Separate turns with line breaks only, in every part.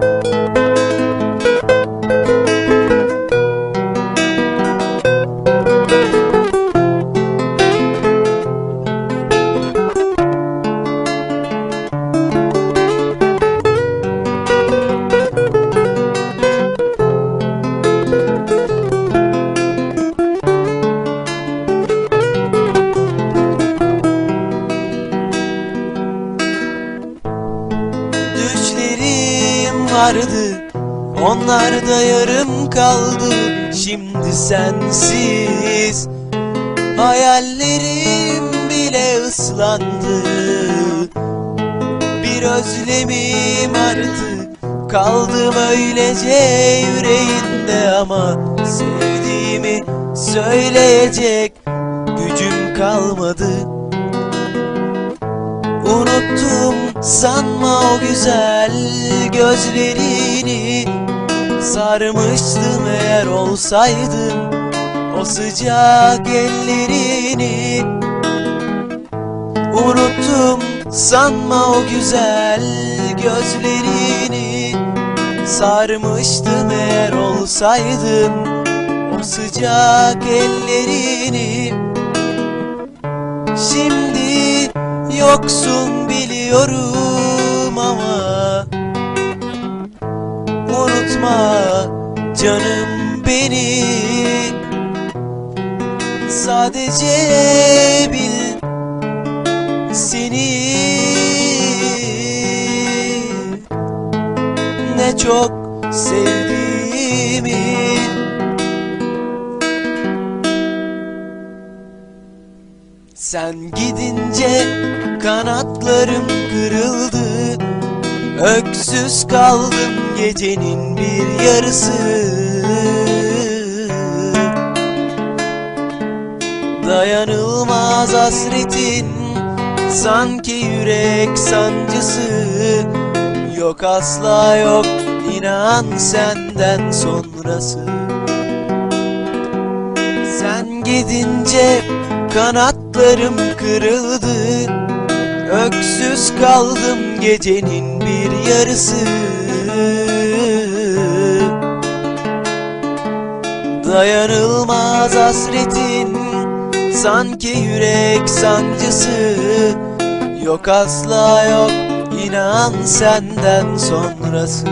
Música vardı Onlar da yarım kaldı. Şimdi sensiz Hayallerim bile ıslandı. Bir özlemim arttı. Kaldım öylece yüreğinde ama Sevdiğimi söyleyecek gücüm kalmadı. Unuttum sanma o güzel gözlerini Sarmıştım eğer olsaydım o sıcak ellerini Unuttum sanma o güzel gözlerini. Sarmıştım eğer olsaydım o sıcak ellerini. Şimdi yoksun biliyorum Unutma canım beni Sadece bil seni. Ne çok sevdiğimi. Sen gidince kanatlarım kırıldı Öksüz kaldım gecenin bir yarısı. Dayanılmaz hasretin Sanki yürek sancısı. Yok asla yok inan senden sonrası. Sen gidince kanatlarım kırıldı Öksüz kaldım gecenin bir yarısı. Dayanılmaz hasretin Sanki yürek sancısı. Yok asla yok inan senden sonrası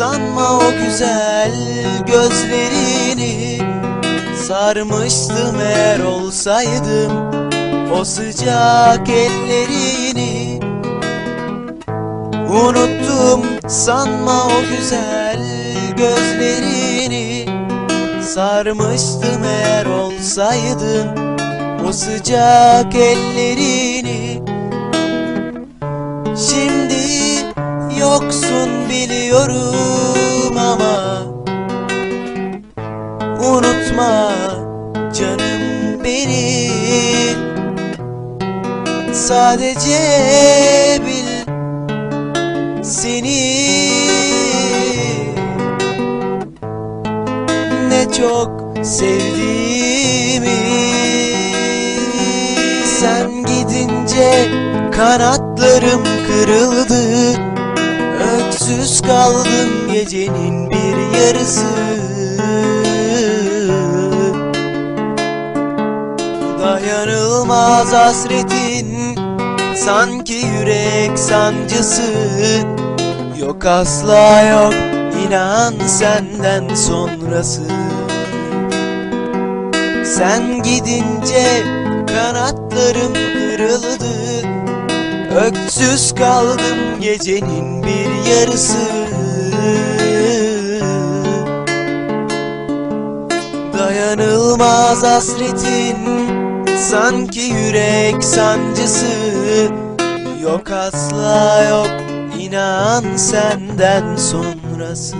sanma o güzel gözlerini. Sarmıştım eğer olsaydım o sıcak ellerini. Unuttum sanma o güzel gözlerini. Sarmıştım eğer olsaydım o sıcak ellerini. Şimdi yoksun biliyorum ama Unutma canım beni Sadece bil seni. Ne çok sevdiğimi Sen gidince kanatlarım kırıldı Öksüz kaldım gecenin bir yarısı. Dayanılmaz hasretin Sanki yürek sancısı. Yok asla yok inan senden sonrası. Sen gidince kanatlarım kırıldı Öksüz kaldım gecenin bir yarısı. Dayanılmaz hasretin Sanki yürek sancısı. Yok asla yok inan senden sonrası